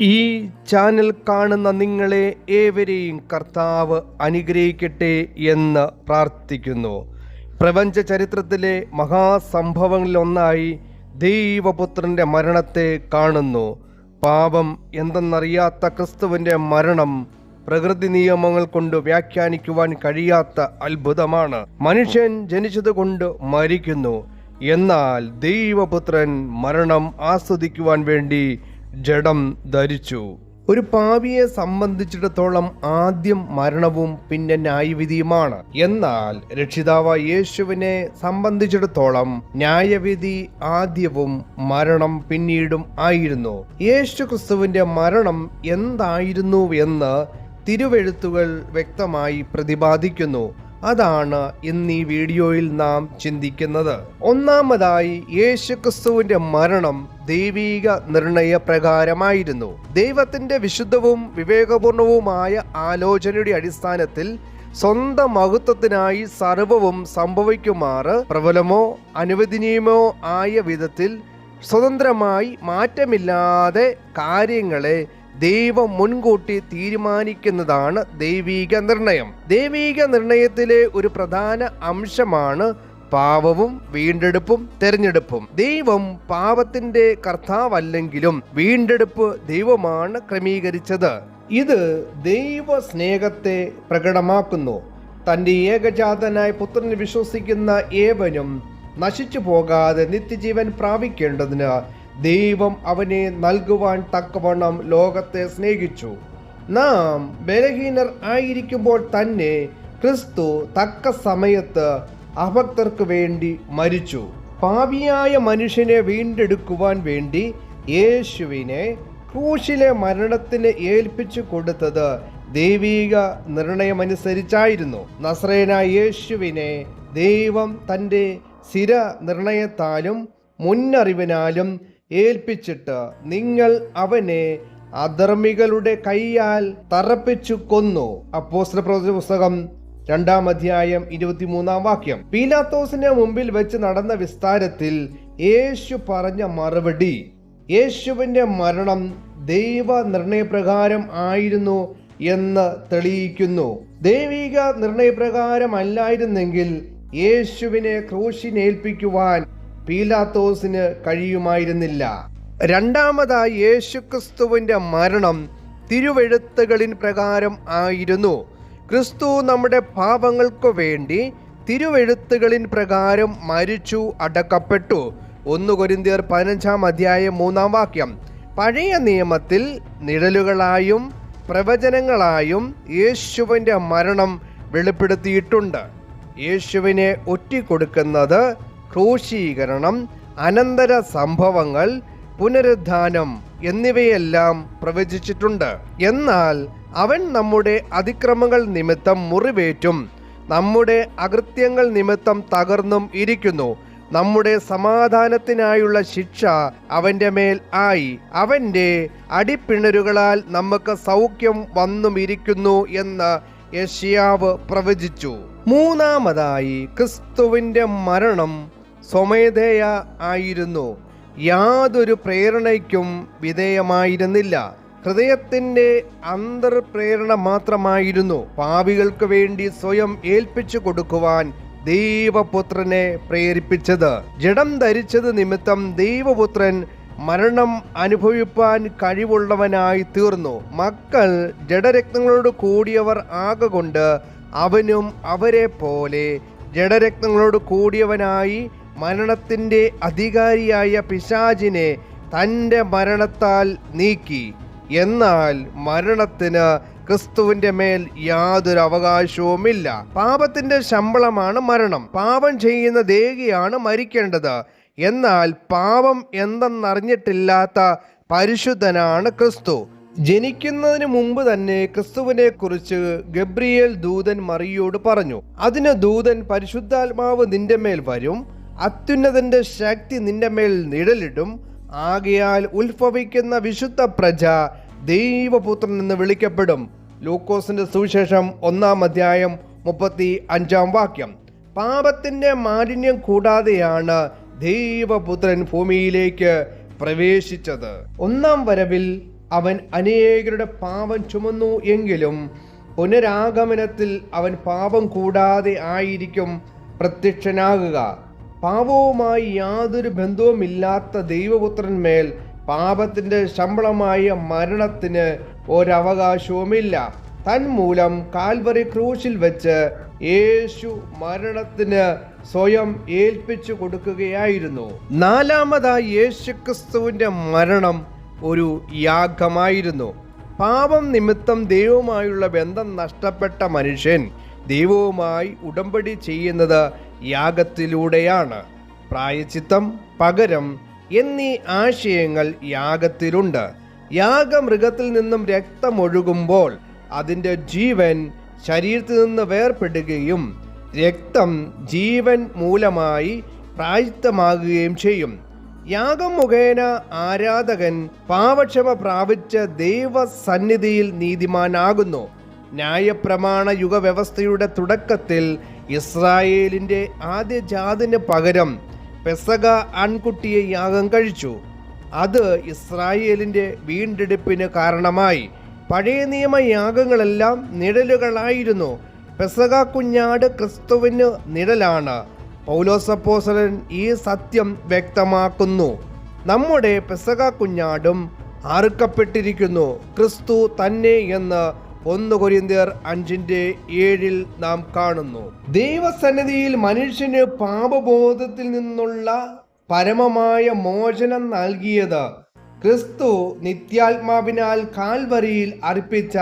ഈ ചാനൽ കാണുന്ന നിങ്ങളെ ഏവരെയും കർത്താവ് അനുഗ്രഹിക്കട്ടെ എന്ന് പ്രാർത്ഥിക്കുന്നു. പ്രപഞ്ച ചരിത്രത്തിലെ മഹാസംഭവങ്ങളിലൊന്നായി ദൈവപുത്രന്റെ മരണത്തെ കാണുന്നു. പാപം എന്തെന്നറിയാത്ത ക്രിസ്തുവിന്റെ മരണം പ്രകൃതി നിയമങ്ങൾ കൊണ്ട് വ്യാഖ്യാനിക്കുവാൻ കഴിയാത്ത അത്ഭുതമാണ്. മനുഷ്യൻ ജനിച്ചതുകൊണ്ട് മരിക്കുന്നു. എന്നാൽ ദൈവപുത്രൻ മരണം ആസ്വദിക്കുവാൻ വേണ്ടി ജഡം ധരിച്ചു. ഒരു പാവിയെ സംബന്ധിച്ചിടത്തോളം ആദ്യം മരണവും പിന്നെ ന്യായവിധിയുമാണ്. എന്നാൽ രക്ഷിതാവ് യേശുവിനെ സംബന്ധിച്ചിടത്തോളം ന്യായവിധി ആദ്യവും മരണം പിന്നീടും ആയിരുന്നു. യേശു ക്രിസ്തുവിന്റെ മരണം എന്തായിരുന്നു എന്ന് തിരുവെഴുത്തുകൾ വ്യക്തമായി പ്രതിപാദിക്കുന്നു. അതാണ് ഇന്ന് ഈ വീഡിയോയിൽ നാം ചിന്തിക്കുന്നത്. ഒന്നാമതായി യേശുക്രിസ്തുവിന്റെ മരണം ദൈവീക നിർണയ പ്രകാരമായിരുന്നു. ദൈവത്തിന്റെ വിശുദ്ധവും വിവേകപൂർണവുമായ ആലോചനയുടെ അടിസ്ഥാനത്തിൽ സ്വന്തം മഹത്വത്തിനായി സർവവും സംഭവിക്കുമാറ് പ്രബലമോ അനുവദനീയമോ ആയ വിധത്തിൽ സ്വതന്ത്രമായി മാറ്റമില്ലാതെ കാര്യങ്ങളെ ദൈവം മുൻകൂട്ടി തീരുമാനിക്കുന്നതാണ് ദൈവീക നിർണയം. ദൈവീക നിർണയത്തിലെ ഒരു പ്രധാന അംശമാണ് പാവവും വീണ്ടെടുപ്പും തെരഞ്ഞെടുപ്പും. ദൈവം പാപത്തിന്റെ കർത്താവല്ലെങ്കിലും വീണ്ടെടുപ്പ് ദൈവമാണ് ക്രമീകരിച്ചത്. ഇത് ദൈവ സ്നേഹത്തെ പ്രകടമാക്കുന്നു. തന്റെ ഏകജാതനായ പുത്രനെ വിശ്വസിക്കുന്ന ഏവനും നശിച്ചു പോകാതെ നിത്യജീവൻ പ്രാപിക്കേണ്ടതിന് ദൈവം അവനെ നൽകുവാൻ തക്കവണ്ണം ലോകത്തെ സ്നേഹിച്ചു. നാം ബലഹീനർ ആയിരിക്കുമ്പോൾ തന്നെ ക്രിസ്തു തക്ക സമയത്ത് അഭക്തർക്ക് വേണ്ടി മരിച്ചു. പാപിയായ മനുഷ്യനെ വീണ്ടെടുക്കുവാൻ വേണ്ടി യേശുവിനെ ക്രൂശിലെ മരണത്തിന് ഏൽപ്പിച്ചു കൊടുത്തത് ദൈവീക നിർണയമനുസരിച്ചായിരുന്നു. നസ്രേന യേശുവിനെ ദൈവം തന്റെ സ്ഥിര നിർണയത്താലും മുന്നറിവിനാലും ഏൽപ്പിച്ചിട്ട് നിങ്ങൾ അവനെ അധർമ്മികളുടെ കൈയാൽ തറപ്പിച്ചു കൊന്നു. അപ്പോസ്തല പ്രവചന പുസ്തകം രണ്ടാം അധ്യായം ഇരുപത്തിമൂന്നാം വാക്യം. പീലാത്തോസിന് മുമ്പിൽ വെച്ച് നടന്ന വിസ്താരത്തിൽ യേശു പറഞ്ഞ മറുപടി യേശുവിന്റെ മരണം ദൈവ നിർണയപ്രകാരം ആയിരുന്നു എന്ന് തെളിയിക്കുന്നു. ദൈവിക നിർണയപ്രകാരമല്ലായിരുന്നെങ്കിൽ യേശുവിനെ ക്രൂശിനേൽപ്പിക്കുവാൻ പീലാത്തോസിന് കഴിയുമായിരുന്നില്ല. രണ്ടാമതായി യേശുക്രിസ്തുവിന്റെ മരണം തിരുവെഴുത്തുകളിൻ പ്രകാരം ആയിരുന്നു. ക്രിസ്തു നമ്മുടെ പാപങ്ങൾക്കു വേണ്ടി തിരുവെഴുത്തുകളിൻ പ്രകാരം മരിച്ചു അടക്കപ്പെട്ടു. ഒന്ന് കൊരിന്തിയർ പതിനഞ്ചാം അധ്യായം മൂന്നാം വാക്യം. പഴയ നിയമത്തിൽ നിഴലുകളായും പ്രവചനങ്ങളായും യേശുവിന്റെ മരണം വെളിപ്പെടുത്തിയിട്ടുണ്ട്. യേശുവിനെ ഒറ്റിക്കൊടുക്കുന്നത് ക്രൂശീകരണം അനന്തര സംഭവങ്ങൾ പുനരുദ്ധാനം എന്നിവയെല്ലാം പ്രവചിച്ചിട്ടുണ്ട്. എന്നാൽ അവൻ നമ്മുടെ അതിക്രമങ്ങൾ നിമിത്തം മുറിവേറ്റും നമ്മുടെ അകൃത്യങ്ങൾ നിമിത്തം തകർന്നും ഇരിക്കുന്നു. നമ്മുടെ സമാധാനത്തിനായുള്ള ശിക്ഷ അവന്റെ മേൽ ആയി. അവന്റെ അടിപ്പിണരുകളാൽ നമുക്ക് സൗഖ്യം വന്നുമിരിക്കുന്നു എന്ന് യഷ്യാവ് പ്രവചിച്ചു. മൂന്നാമതായി ക്രിസ്തുവിന്റെ മരണം സ്വമേധയ ആയിരുന്നു. യാതൊരു പ്രേരണയ്ക്കും വിധേയമായിരുന്നില്ല. ഹൃദയത്തിന്റെ അന്തർപ്രേരണ മാത്രമായിരുന്നു. പാവികൾക്ക് വേണ്ടി സ്വയം ഏൽപ്പിച്ചു കൊടുക്കുവാൻ ദൈവപുത്രനെ പ്രേരിപ്പിച്ചത്. ജഡം ധരിച്ചത് നിമിത്തം ദൈവപുത്രൻ മരണം അനുഭവിപ്പാൻ കഴിവുള്ളവനായി തീർന്നു. മക്കൾ ജഡരക്തങ്ങളോട് കൂടിയവർ ആകൊണ്ട് അവനും അവരെ പോലെ ജഡരക്തങ്ങളോട് കൂടിയവനായി മരണത്തിന്റെ അധികാരിയായ പിശാചിനെ തന്റെ മരണത്താൽ നീക്കി. എന്നാൽ മരണത്തിന് ക്രിസ്തുവിന്റെ മേൽ യാതൊരു അവകാശവുമില്ല. പാപത്തിന്റെ ശമ്പളമാണ് മരണം. പാപം ചെയ്യുന്ന ദേഹിയാണ് മരിക്കേണ്ടത്. എന്നാൽ പാപം എന്തെന്നറിഞ്ഞിട്ടില്ലാത്ത പരിശുദ്ധനാണ് ക്രിസ്തു. ജനിക്കുന്നതിന് മുമ്പ് തന്നെ ക്രിസ്തുവിനെ കുറിച്ച് ഗബ്രിയേൽ ദൂതൻ മറിയോട് പറഞ്ഞു അതിന് ദൂതൻ പരിശുദ്ധാത്മാവ് നിന്റെ മേൽ വരും അത്യുന്നതന്റെ ശക്തി നിന്റെ മേൽ നിഴലിടും ആകയാൽ ഉത്ഭവിക്കുന്ന വിശുദ്ധ പ്രജ ദൈവപുത്രൻ എന്ന് വിളിക്കപ്പെടും. ലൂക്കോസിന്റെ സുവിശേഷം ഒന്നാം അധ്യായം മുപ്പത്തി അഞ്ചാം വാക്യം പാപത്തിന്റെ മാലിന്യം കൂടാതെയാണ് ദൈവപുത്രൻ ഭൂമിയിലേക്ക് പ്രവേശിച്ചത്. ഒന്നാം വരവിൽ അവൻ അനേകരുടെ പാപം ചുമന്നു എങ്കിലും പുനരാഗമനത്തിൽ അവൻ പാപം കൂടാതെ ആയിരിക്കും പ്രത്യക്ഷനാകുക. പാപവുമായി യാതൊരു ബന്ധവുമില്ലാത്ത ദൈവപുത്രന്മേൽ പാപത്തിന്റെ ശമ്പളമായ മരണത്തിന് ഒരവകാശവുമില്ല. തന്മൂലം കാൽവറി ക്രൂശിൽ വെച്ച് യേശു മരണത്തിന് സ്വയം ഏൽപ്പിച്ചു കൊടുക്കുകയായിരുന്നു. നാലാമതായി യേശുക്രിസ്തുവിന്റെ മരണം ഒരു യാഗമായിരുന്നു. പാപം നിമിത്തം ദൈവവുമായുള്ള ബന്ധം നഷ്ടപ്പെട്ട മനുഷ്യൻ ദൈവവുമായി ഉടമ്പടി ചെയ്യുന്നത് യാഗത്തിലൂടെയാണ്. പ്രായച്ചിത്തം പകരം എന്നീ ആശയങ്ങൾ യാഗത്തിലുണ്ട്. യാഗമൃഗത്തിൽ നിന്നും രക്തമൊഴുകുമ്പോൾ അതിന്റെ ജീവൻ ശരീരത്തിൽ നിന്ന് വേർപെടുകയും രക്തം ജീവൻ മൂലമായി പ്രായത്തമാകുകയും ചെയ്യും. യാഗം മുഖേന ആരാധകൻ പാവക്ഷമ പ്രാപിച്ച ദൈവസന്നിധിയിൽ നീതിമാനാകുന്നു. ന്യായപ്രമാണ യുഗവ്യവസ്ഥയുടെ തുടക്കത്തിൽ ഇസ്രായേലിന്റെ ആദ്യ ജാതിന് പകരം പെസക ആൺകുട്ടിയെ യാഗം കഴിച്ചു. അത് ഇസ്രായേലിന്റെ വീണ്ടെടുപ്പിന് കാരണമായി. പഴയ നിയമ യാഗങ്ങളെല്ലാം നിഴലുകളായിരുന്നു. പെസക കുഞ്ഞാട് ക്രിസ്തുവിന് നിഴലാണ്. പൗലോസപ്പോസലൻ ഈ സത്യം വ്യക്തമാക്കുന്നു. നമ്മുടെ പെസക കുഞ്ഞാടും അറുക്കപ്പെട്ടിരിക്കുന്നു. ക്രിസ്തു തന്നെ എന്ന് ഒന്ന് കൊരിന്തിയർ അഞ്ചിന്റെ ഏഴിൽ നാം കാണുന്നു. ദൈവസന്നിധിയിൽ മനുഷ്യന് പാപബോധത്തിൽ നിന്നുള്ള പരമമായ മോചനം നൽകിയത് ക്രിസ്തു നിത്യാത്മാവിനാൽ കാൽവരിയിൽ അർപ്പിച്ച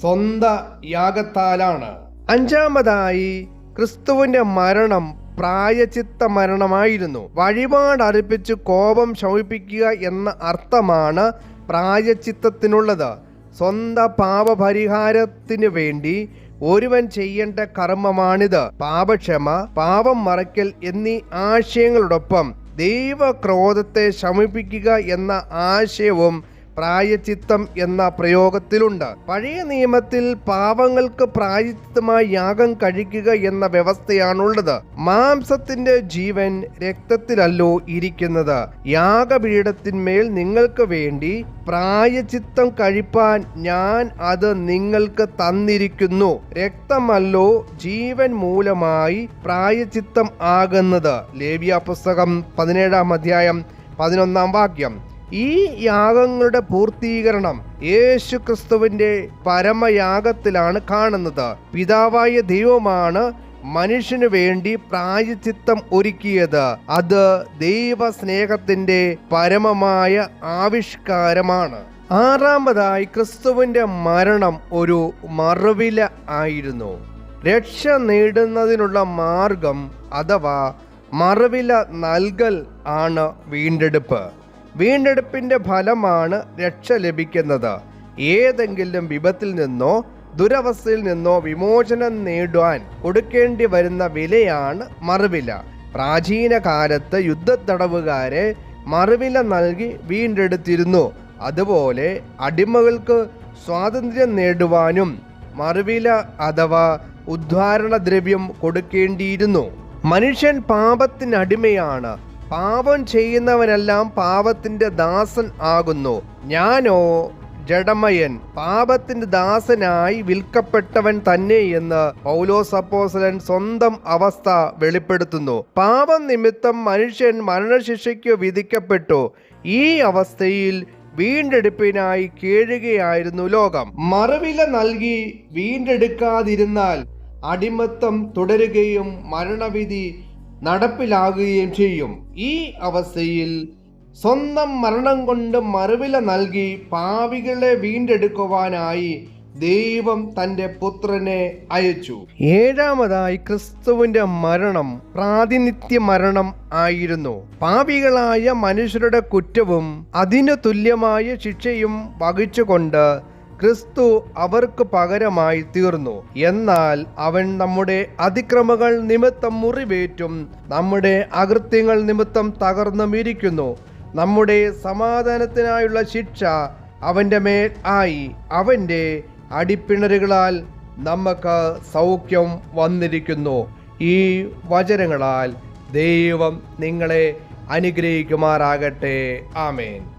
സ്വന്ത യാഗത്താലാണ്. അഞ്ചാമതായി ക്രിസ്തുവിന്റെ മരണം പ്രായച്ചിത്ത മരണമായിരുന്നു വഴിപാട് അർപ്പിച്ച് കോപം ശമിപ്പിക്കുക എന്ന അർത്ഥമാണ് പ്രായചിത്തത്തിനുള്ളത് സ്വന്ത പാപപരിഹാരത്തിന് വേണ്ടി ഒരുവൻ ചെയ്യേണ്ട കർമ്മമാണിത്. പാപക്ഷമ പാപം മറയ്ക്കൽ എന്നീ ആശയങ്ങളോടൊപ്പം ദൈവക്രോധത്തെ ശമിപ്പിക്കുക എന്ന ആശയവും പ്രായച്ചിത്തം എന്ന പ്രയോഗത്തിലുണ്ട്. പഴയ നിയമത്തിൽ പാവങ്ങൾക്ക് പ്രായചിത്തമായി യാഗം കഴിക്കുക എന്ന വ്യവസ്ഥയാണുള്ളത്. മാംസത്തിന്റെ ജീവൻ രക്തത്തിലല്ലോ ഇരിക്കുന്നത്. യാഗപീഠത്തിന്മേൽ നിങ്ങൾക്ക് വേണ്ടി പ്രായചിത്തം കഴിപ്പാൻ ഞാൻ അത് നിങ്ങൾക്ക് തന്നിരിക്കുന്നു. രക്തമല്ലോ ജീവൻ മൂലമായി പ്രായചിത്തം ആകുന്നത്. ലേവ്യ പുസ്തകം പതിനേഴാം അധ്യായം പതിനൊന്നാം വാക്യം. ഈ യാഗങ്ങളുടെ പൂർത്തീകരണം യേശു ക്രിസ്തുവിന്റെ പരമയാഗത്തിലാണ് കാണുന്നത്. പിതാവായ ദൈവമാണ് മനുഷ്യനു വേണ്ടി പ്രായച്ചിത്തം ഒരുക്കിയത്. അത് ദൈവ സ്നേഹത്തിന്റെ പരമമായ ആവിഷ്കാരമാണ്. ആറാമതായി ക്രിസ്തുവിന്റെ മരണം ഒരു മറുവില ആയിരുന്നു. രക്ഷ നേടുന്നതിനുള്ള മാർഗം അഥവാ മറവില നൽകൽ ആണ് വീണ്ടെടുപ്പ്. വീണ്ടെടുപ്പിന്റെ ഫലമാണ് രക്ഷ ലഭിക്കുന്നത്. ഏതെങ്കിലും വിപത്തിൽ നിന്നോ ദുരവസ്ഥയിൽ നിന്നോ വിമോചനം നേടുവാൻ കൊടുക്കേണ്ടി വരുന്ന വിലയാണ് മറുവില. പ്രാചീന കാലത്ത് യുദ്ധത്തടവുകാരെ മറുവില നൽകി വീണ്ടെടുത്തിരുന്നു. അതുപോലെ അടിമകൾക്ക് സ്വാതന്ത്ര്യം നേടുവാനും മറുവില അഥവാ ഉദ്ധാരണ ദ്രവ്യം കൊടുക്കേണ്ടിയിരുന്നു. മനുഷ്യൻ പാപത്തിനടിമയാണ്. പാപം ചെയ്യുന്നവനെല്ലാം പാപത്തിന്റെ ദാസൻ ആകുന്നു. ഞാനോ ജഡമയൻ പാപത്തിന്റെ ദാസനായി വിൽക്കപ്പെട്ടവൻ തന്നെ എന്ന് പൗലോസ് അപ്പോസലൻ സ്വന്തം അവസ്ഥ വെളിപ്പെടുത്തുന്നു. പാപം നിമിത്തം മനുഷ്യൻ മരണശിക്ഷയ്ക്ക് വിധിക്കപ്പെട്ടു. ഈ അവസ്ഥയിൽ വീണ്ടെടുപ്പിനായി കേഴുകയായിരുന്നു ലോകം. മറവില നൽകി വീണ്ടെടുക്കാതിരുന്നാൽ അടിമത്തം തുടരുകയും മരണവിധി നടപ്പിലാകുകയും ചെയ്യും. ഈ അവസ്ഥയിൽ സ്വന്തം മരണം കൊണ്ട് മറുവില നൽകി പാവികളെ വീണ്ടെടുക്കുവാനായി ദൈവം തന്റെ പുത്രനെ അയച്ചു. ഏഴാമതായി ക്രിസ്തുവിന്റെ മരണം പ്രാതിനിധ്യ മരണം ആയിരുന്നു. പാപികളായ മനുഷ്യരുടെ കുറ്റവും അതിനു തുല്യമായ ശിക്ഷയും വഹിച്ചുകൊണ്ട് ക്രിസ്തു അവർക്ക് പകരമായി തീർന്നു. എന്നാൽ അവൻ നമ്മുടെ അതിക്രമങ്ങൾ നിമിത്തം മുറിവേറ്റും നമ്മുടെ അകൃത്യങ്ങൾ നിമിത്തം തകർന്നും ഇരിക്കുന്നു. നമ്മുടെ സമാധാനത്തിനായുള്ള ശിക്ഷ അവന്റെ മേൽ ആയി. അവന്റെ അടിപ്പിണറുകളാൽ നമുക്ക് സൗഖ്യം വന്നിരിക്കുന്നു. ഈ വചനങ്ങളാൽ ദൈവം നിങ്ങളെ അനുഗ്രഹിക്കുമാറാകട്ടെ. ആമേൻ.